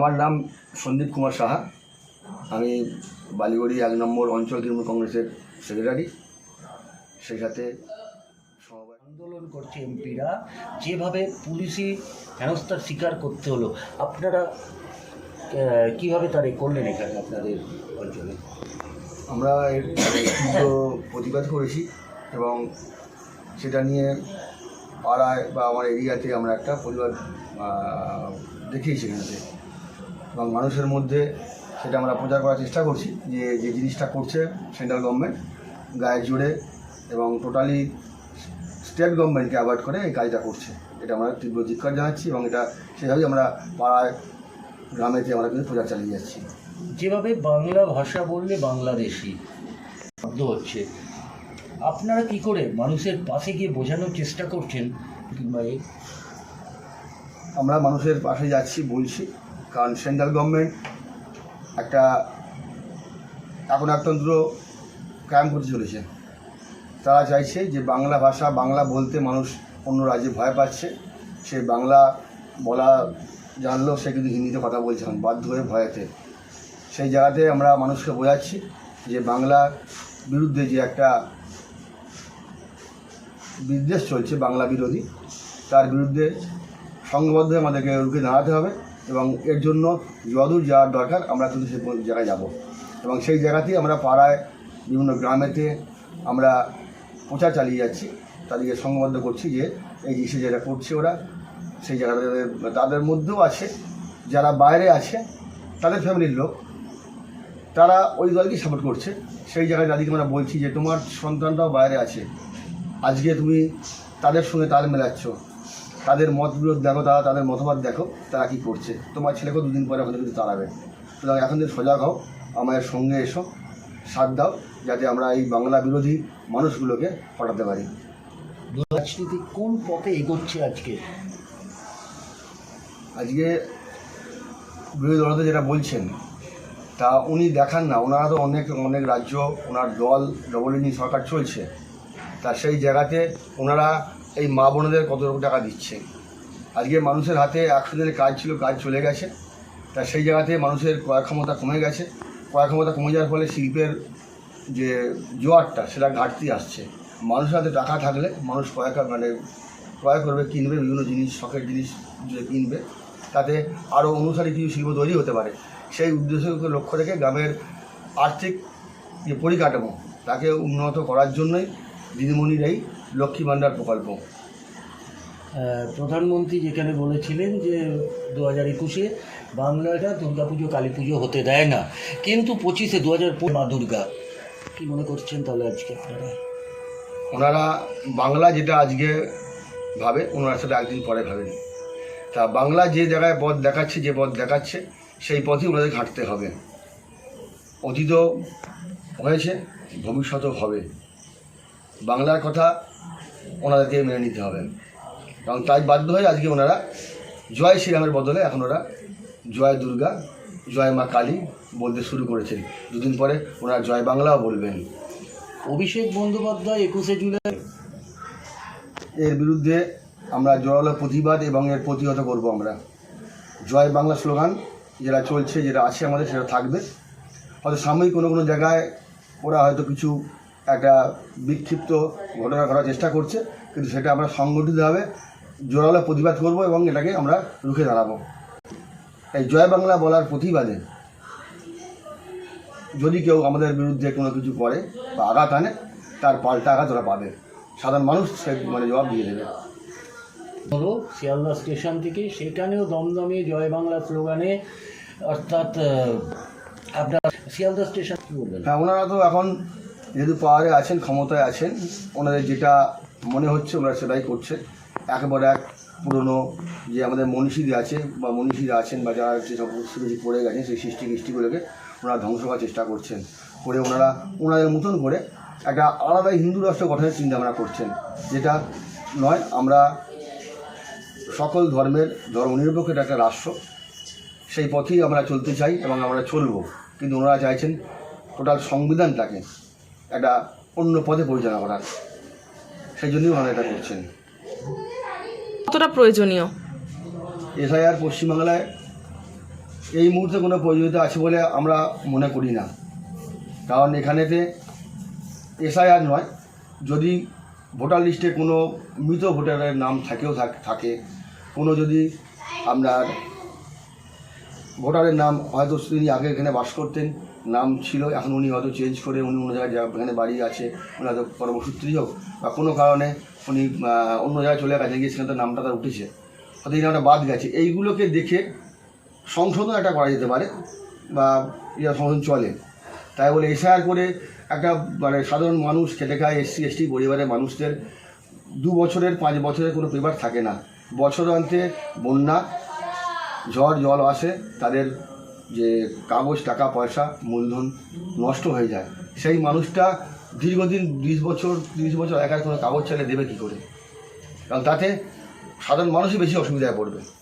আমার নাম সন্দীপ কুমার সাহা। আমি বালিগড়ি এক নম্বর অঞ্চল তৃণমূল কংগ্রেসের সেক্রেটারি সেই সাথে আন্দোলন করছে এমপিরা। যেভাবে পুলিশি হেনস্থার শিকার করতে হলো আপনারা কীভাবে তার এ করলেন এখানে আপনাদের অঞ্চলে? আমরা এর তীব্র প্রতিবাদ করেছি এবং সেটা নিয়ে পাড়ায় বা আমার এরিয়াতে আমরা একটা প্রতিবাদ দেখিয়েছি এখানেতে এবং মানুষের মধ্যে সেটা আমরা প্রচার করার চেষ্টা করছি যে যে জিনিসটা করছে সেন্ট্রাল গভর্নমেন্ট গায়ে জুড়ে এবং টোটালি স্টেট গভর্নমেন্টকে অ্যাভয়েড করে এই কাজটা করছে। এটা আমরা তীব্র ধিক্কার জানাচ্ছি এবং এটা সেভাবেই আমরা পাড়ায় গ্রামেতে আমরা কিন্তু প্রচার চালিয়ে যাচ্ছি। যেভাবে বাংলা ভাষা বললে বাংলাদেশি শব্দ হচ্ছে আপনারা কি করে মানুষের পাশে গিয়ে বোঝানোর চেষ্টা করছেন কিংবা আমরা মানুষের পাশে যাচ্ছি বলছি। কারণ সেন্ট্রাল গভর্নমেন্ট একটা এখন একতন্ত্র কায়েম করতে চলেছে। তারা চাইছে যে বাংলা ভাষা, বাংলা বলতে মানুষ অন্য রাজ্যে ভয় পাচ্ছে। সে বাংলা বলা জানলেও সে কিন্তু হিন্দিতে কথা বলছে বাধ্য হয়ে ভয়েতে। সেই জায়গাতে আমরা মানুষকে বোঝাচ্ছি যে বাংলার বিরুদ্ধে যে একটা বিদ্বেষ চলছে, বাংলা বিরোধী, তার বিরুদ্ধে সংঘবদ্ধ আমাদেরকে রুখে দাঁড়াতে হবে। এবং এর জন্য যদূর যাওয়ার দরকার, আমরা কিন্তু সেই জায়গায় যাব। এবং সেই জায়গাতেই আমরা পাড়ায় বিভিন্ন গ্রামেতে আমরা প্রচার চালিয়ে যাচ্ছি, তাদেরকে সংবদ্ধ করছি যে এই জিনিসে যেটা করছে ওরা, সেই জায়গাতে তাদের মধ্যেও আছে, যারা বাইরে আছে, তাদের ফ্যামিলির লোক, তারা ওই দলকেই সাপোর্ট করছে। সেই জায়গায় তাদেরকে আমরা বলছি যে, তোমার সন্তানরাও বাইরে আছে, আজকে তুমি তাদের সঙ্গে তাল মেলাচ্ছ। তাদের মত বিরোধ দেখো তারা তাদের মতবাদ দেখো তারা কী করছে? তোমার ছেলেকেও দুদিন পরে ওখানে কিন্তু তাড়াবে। সুতরাং এখন থেকে সজাগ হও আমাদের সঙ্গে এসো সাথ দাও যাতে আমরা এই বাংলা বিরোধী মানুষগুলোকে হটাতে পারি। রাজনীতি কোন পথে এগোচ্ছে আজকে? আজকে বিরোধী দলতে যেটা বলছেন তা উনি দেখান না। ওনারা তো অনেক অনেক রাজ্য ওনার দল ডবল ইঞ্জিন সরকার চলছে। তা সেই জায়গাতে ওনারা এই মা বোনেদের কত রকম টাকা দিচ্ছে। আজকে মানুষের হাতে একশো দিনের কাজ ছিল, কাজ চলে গেছে। তা সেই জায়গাতে মানুষের ক্রয় ক্ষমতা কমে গেছে। ক্রয় ক্ষমতা কমে যাওয়ার ফলে শিল্পের যে জোয়ারটা, সেটা ঘাটতি আসছে। মানুষের হাতে টাকা থাকলে মানুষ ক্রয় মানে ক্রয় করবে, কিনবে, বিভিন্ন জিনিস, শখের জিনিস যে কিনবে। তাতে আরও অনুসারী কিছু শিল্প তৈরি হতে পারে। সেই উদ্দেশ্যকে লক্ষ্য রেখে গ্রামের আর্থিক যে পরিকাঠামো, তাকে উন্নত করার জন্যই দিদিমণির এই লক্ষ্মী ভাণ্ডার প্রকল্প। প্রধানমন্ত্রী যেখানে বলেছিলেন যে দু হাজার একুশে বাংলাটা দুর্গা পুজো কালী পুজো হতে দেয় না। কিন্তু পঁচিশে দু হাজার মা দুর্গা। কি মনে করছেন তাহলে আজকে আপনারা? ওনারা বাংলা যেটা আজকে ভাবে ওনারা সেটা একদিন পরে ভাবেন। তা বাংলা যে জায়গায় পথ দেখাচ্ছে যে পথ দেখাচ্ছে সেই পথেই ওনাদের হাঁটতে হবে। অতীতও হয়েছে ভবিষ্যতেও হবে। বাংলার কথা ওনাদেরকে মেনে নিতে হবে। কারণ তাই বাধ্য হয়ে আজকে ওনারা জয় শ্রীরামের বদলে এখন ওরা জয় দুর্গা, জয় মা কালী বলতে শুরু করেছেন। দুদিন পরে ওনারা জয় বাংলাও বলবেন। অভিষেক বন্দ্যোপাধ্যায় একুশে জুলাই এর বিরুদ্ধে আমরা জোরালো প্রতিবাদ এবং এর প্রতিহত করব আমরা। জয় বাংলা স্লোগান যেটা চলছে, যেটা আছে আমাদের, সেটা থাকবে। হয়তো সাময়িক কোনো কোনো জায়গায় ওরা হয়তো কিছু একটা বিক্ষিপ্ত ঘটনা করার চেষ্টা করছে কিন্তু সেটা আমরা সংগঠিতভাবে জোরালো প্রতিবাদ করব এবং এটাকে আমরা রুখে দাঁড়াবো। এই জয় বাংলা বলার প্রতিবাদে যদি কেউ আমাদের বিরুদ্ধে কোনো কিছু করে বা আঘাত আনে তার পাল্টা আঘাত ওরা পাবে। সাধারণ মানুষ সে মানে জবাব দিয়ে দেবে। হলো শিয়ালদা স্টেশন থেকে সেখানেও দমদমে জয় বাংলা স্লোগানে অর্থাৎ আপনার শিয়ালদা স্টেশন কী বলবেন? হ্যাঁ ওনারা তো এখন যেহেতু পাওয়ারে আছেন, ক্ষমতায় আছেন, ওনাদের যেটা মনে হচ্ছে, ওনারা সেটাই করছে। একবার এক পুরনো যে আমাদের মনীষীরা আছে বা মনীষীরা আছেন বা যারা যেসব সৃষ্টি পড়ে গেছেন, সেই সৃষ্টি কৃষ্টিগুলোকে ওনারা ধ্বংস করার চেষ্টা করছেন। করে ওনারা, ওনাদের মতন করে একটা আলাদা হিন্দু রাষ্ট্র গঠনের চিন্তা ভাবনা করছেন। যেটা নয়, আমরা সকল ধর্মের ধর্মনিরপেক্ষ একটা রাষ্ট্র, সেই পথেই আমরা চলতে চাই এবং আমরা চলব। কিন্তু ওনারা চাইছেন টোটাল সংবিধানটাকে একটা অন্য পদে পরিচালনা করার। সেই জন্যই ওনারা এটা করছেন। কতটা প্রয়োজনীয়? এসআইআর পশ্চিমবাংলায় এই মুহূর্তে কোনো প্রয়োজনীয়তা আছে বলে আমরা মনে করি না। কারণ এখানেতে এসআইআর নয় যদি ভোটার লিস্টে কোনো মৃত ভোটারের নাম থাকেও থাকে কোনো যদি আপনার ভোটারের নাম হয়তো তিনি আগে এখানে বাস করতেন, নাম ছিল, এখন উনি হয়তো চেঞ্জ করে উনি অন্য জায়গায় যা- এখানে বাড়ি আছে, উনি হয়তো কর্মসূত্রেই হোক, বা কোনো কারণে উনি অন্য জায়গায় চলে গেছে গিয়ে সেখানে নামটা তার উঠেছে। হয়তো এই নামটা বাদ গেছে। এইগুলোকে দেখে সংশোধন একটা করা যেতে পারে, বা ইয়ে সংশোধন চলে। তাই বলে এসআইআর করে একটা মানে সাধারণ মানুষ খেটে খায় এসসি, এসটি, পরিবারের মানুষদের, দু বছরের, পাঁচ বছরের কোনো পেপার থাকে না। বছর অন্তে বন্যা ঝড় জল আসে, তাদের যে কাগজ, টাকা, পয়সা, মূলধন নষ্ট হয়ে যায়। সেই মানুষটা দীর্ঘদিন বিশ বছর, তিরিশ বছর একার কোনো কাগজ চালিয়ে দেবে কী করে? কারণ তাতে সাধারণ মানুষই বেশি অসুবিধায় পড়বে।